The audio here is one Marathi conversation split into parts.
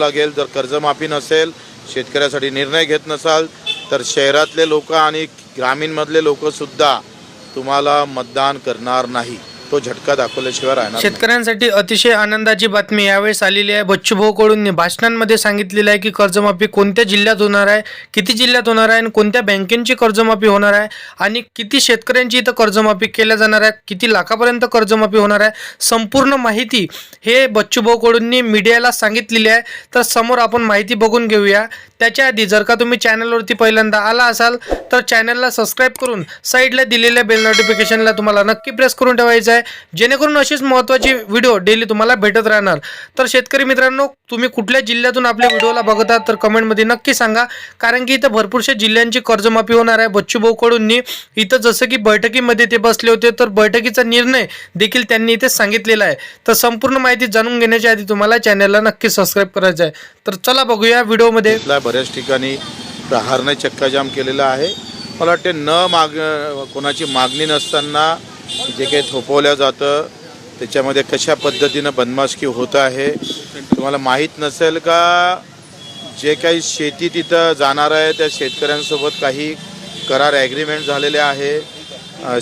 लागेल. जर कर्जमाफी नसेल शेतकऱ्यासाठी निर्णय घेत नसाल तर शहरातले लोक आणि ग्रामीणमधले लोक सुद्धा तुम्हाला मतदान करणार नाही. तो झटका दाखवल्याशिवाय राहणार नाही. शेतकऱ्यांसाठी अतिशय आनंदाची बातमी यावेळेस आलेली आहे. बच्चूभाऊ कडून भाषणांमध्ये सांगितलेलं आहे की कर्जमाफी कोणत्या जिल्ह्यात होणार आहे किती जिल्ह्यात होणार आहे आणि कोणत्या बँकेची कर्जमाफी होणार आहे आणि किती शेतकऱ्यांची इथं कर्जमाफी केल्या जाणार आहे किती लाखापर्यंत कर्जमाफी होणार आहे संपूर्ण माहिती हे बच्चूभाऊ कडूंनी मीडियाला सांगितलेली आहे. तर समोर आपण माहिती बघून घेऊया. त्याच्या आधी जर का तुम्ही चॅनलवरती पहिल्यांदा आला असाल तर चॅनलला सबस्क्राईब करून साईडला दिलेल्या बेल नोटिफिकेशनला तुम्हाला नक्की प्रेस करून ठेवायचं आहे. जेणेकरून अशीच महत्त्वाची व्हिडिओ डेली तुम्हाला भेटत राहणार. तर शेतकरी मित्रांनो तुम्ही कुठल्या जिल्ह्यातून आपल्या व्हिडिओला आहात तर कमेंटमध्ये नक्की सांगा. कारण की इथं भरपूरशा जिल्ह्यांची कर्जमाफी होणार आहे. बच्चूभाऊ कडूंनी इथं जसं की बैठकीमध्ये ते बसले होते तर बैठकीचा निर्णय देखील त्यांनी इथे सांगितलेला आहे. तर संपूर्ण माहिती जाणून घेण्याच्या आधी तुम्हाला चॅनलला नक्की सबस्क्राईब करायचं आहे. तर चला बघूया व्हिडिओमध्ये बऱ्याच ठिकाणी प्रहारने चक्काजाम केलेला आहे. मला वाटते न माग कोणाची मागणी नसताना जे काही थोपवलं जातं त्याच्यामध्ये कशा पद्धतीनं बदमाशकी होत आहे तुम्हाला माहीत नसेल का जे काही शेती तिथं जाणार आहे त्या शेतकऱ्यांसोबत काही करार ॲग्रीमेंट झालेले आहे.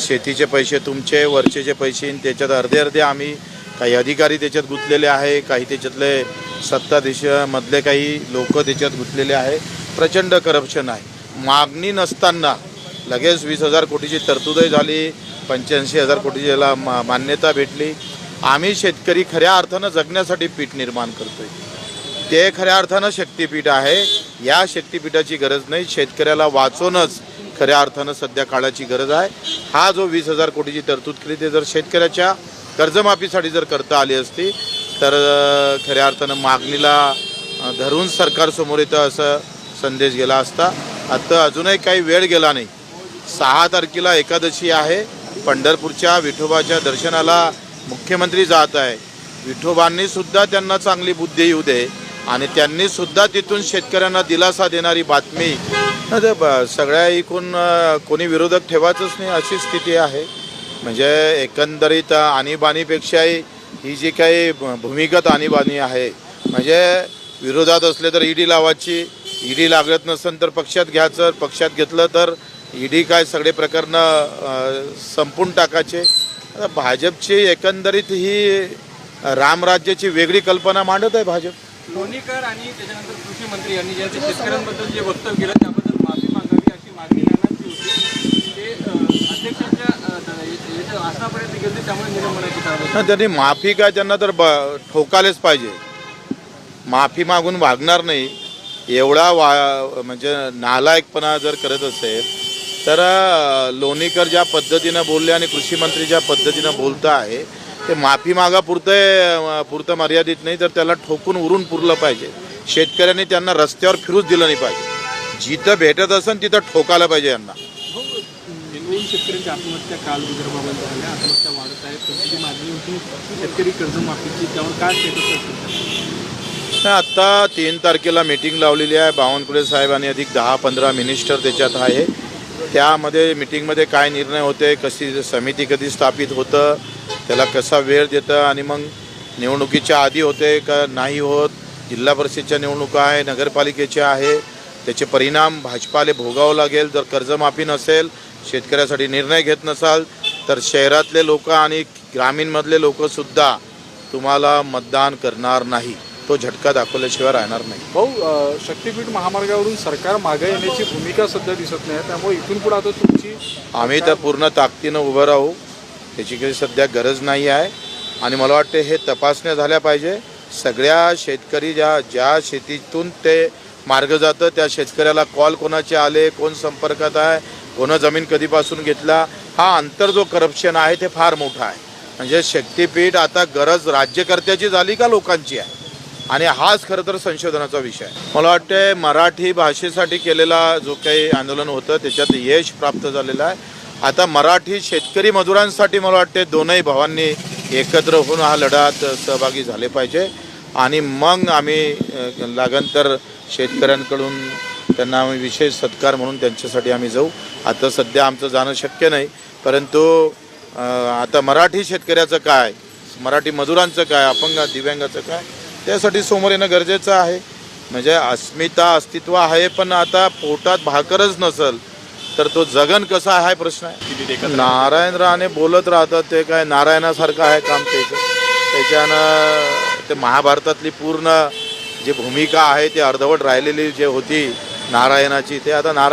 शेतीचे पैसे तुमचे वरचे जे पैसे त्याच्यात अर्धे अर्धे आम्ही काही अधिकारी त्याच्यात गुंतलेले आहे काही त्याच्यातले सत्ताधीशमधले काही लोक त्याच्यात गुंतलेले आहे. प्रचंड करप्शन आहे. मागणी नसताना लगेच वीस हजार कोटीची तरतूदही झाली. पंच्याऐंशी हजार कोटीची याला मा मान्यता भेटली. आम्ही शेतकरी खऱ्या अर्थानं जगण्यासाठी पीठ निर्माण करतोय. ते खऱ्या अर्थानं शक्तीपीठ आहे. या शक्तीपीठाची गरज नाही. शेतकऱ्याला वाचवणंच खऱ्या अर्थानं सध्या काळाची गरज आहे. हा जो वीस हजार कोटीची तरतूद केली ते जर शेतकऱ्याच्या कर्जमाफीसाठी जर करता आली असती तर खऱ्या अर्थानं मागणीला धरून सरकारसमोर येतं असं संदेश गेला असता. आता अजूनही काही वेळ गेला नाही. सहा तारखेला एकादशी आहे. पंढरपूरच्या विठोबाच्या दर्शनाला मुख्यमंत्री जात आहे. विठोबांनी सुद्धा त्यांना चांगली बुद्धी येऊ दे आणि त्यांनी सुद्धा तिथून शेतकऱ्यांना दिलासा देणारी बातमी ब- सगळ्या एकूण कोणी विरोधक ठेवायचंच नाही अशी स्थिती आहे. म्हणजे एकंदरीत आणीबाणीपेक्षाही ही जी काही भूमिगत आणीबाणी आहे म्हणजे विरोधात असले तर ईडी लावायची ईडी लागत नसेल तर पक्षात घ्यायचं पक्षात घेतलं तर ईडी काय सगळे प्रकरणं संपून टाकायचे. आता भाजपची एकंदरीत ही रामराज्याची वेगळी कल्पना मांडत आहे भाजप. लोणीकर आणि त्याच्यानंतर कृषी मंत्री यांनी जे ते शेतकऱ्यांबद्दल जे वक्तव्य केलं त्याबद्दल माफी मागावी अशी मागणी नानांची होती. ते अध्यक्षांच्या आसनापर्यंत गेले त्यामुळे निलंबनाची त्यांनी माफी काय त्यांना तर ब ठोकालेच पाहिजे. माफी मागून वागणार नाही. एवढा वा म्हणजे नालायकपणा जर करत असेल तर लोणीकर ज्या पद्धतीनं बोलले आणि कृषी मंत्री ज्या पद्धतीनं बोलत आहे ते माफी मागापुरतं पुरतं मर्यादित नाही तर त्याला ठोकून उरून पुरलं पाहिजे. शेतकऱ्यांनी त्यांना रस्त्यावर फिरूच दिलं नाही पाहिजे. जिथं भेटत असेल तिथं ठोकायला पाहिजे यांना. दोन शेतकऱ्यांची आत्महत्या काल विदर्भामध्ये झाल्या. आत्महत्या वाढत आहेत त्यांची जी मागणी होती शेतकरी कर्जमाफीची त्यावर काय स्टेटस असेल नाही, आत्ता तीन तारखेला मीटिंग लावलेली आहे. बावनकुळे साहेब आणि अधिक दहा पंधरा मिनिस्टर त्याच्यात आहे. त्यामध्ये मिटिंगमध्ये काय निर्णय होते कशी समिती कधी स्थापित होतं त्याला कसा वेळ देतं आणि मग निवडणुकीच्या आधी होते का नाही होत जिल्हा परिषदच्या निवडणुका आहे नगरपालिकेच्या आहे त्याचे परिणाम भाजपाले भोगावं लागेल. जर कर्जमाफी नसेल शेतकऱ्यासाठी निर्णय घेत नसाल तर शहरातले लोक आणि ग्रामीणमधले लोकसुद्धा तुम्हाला मतदान करणार नाही. तो झटका दाखवल्याशिवाय राहणार नाही. भाऊ शक्तीपीठ महामार्गावरून सरकार मागे येण्याची भूमिका सध्या दिसत नाही त्यामुळे इथून पुढे आता तुमची आम्ही तर पूर्ण ताकदीनं उभं राहू त्याची काही सध्या गरज नाही आहे. आणि मला वाटते हे तपासण्या झाल्या पाहिजे. सगळ्या शेतकरी ज्या ज्या शेतीतून ते मार्ग जातं त्या शेतकऱ्याला कॉल कोणाचे आले कोण संपर्कात आहे कोणं जमीन कधीपासून घेतला हा अंतर जो करप्शन आहे ते फार मोठा आहे. म्हणजे शक्तीपीठ आता गरज राज्यकर्त्याची झाली का लोकांची आहे? आणि हाच खरं तर संशोधनाचा विषय मला वाटते मराठी भाषेसाठी केलेला जो काही आंदोलन होतं त्याच्यात यश प्राप्त झालेलं आहे. आता मराठी शेतकरी मजुरांसाठी मला वाटते दोनही भावांनी एकत्र होऊन हा लढ्यात सहभागी झाले पाहिजे. आणि मग आम्ही लागन तर शेतकऱ्यांकडून त्यांना आम्ही विशेष सत्कार म्हणून त्यांच्यासाठी आम्ही जाऊ. आता सध्या आमचं जाणं शक्य नाही. परंतु आता मराठी शेतकऱ्याचं काय? मराठी मजुरांचं काय? अपंग दिव्यांगाचं काय? त्यासाठी समोर येणं गरजेचं आहे. म्हणजे अस्मिता अस्तित्व आहे पण आता पोटात भाकरच नसल तर तो जगन कसा आहे हा प्रश्न आहे? नारायण राणे बोलत राहतात ते काय नारायणासारखं आहे काम त्याचं. त्याच्यानं ते महाभारतातली पूर्ण जी भूमिका आहे ती अर्धवट राहिलेली जे होती नारायणाची ते आता नारायण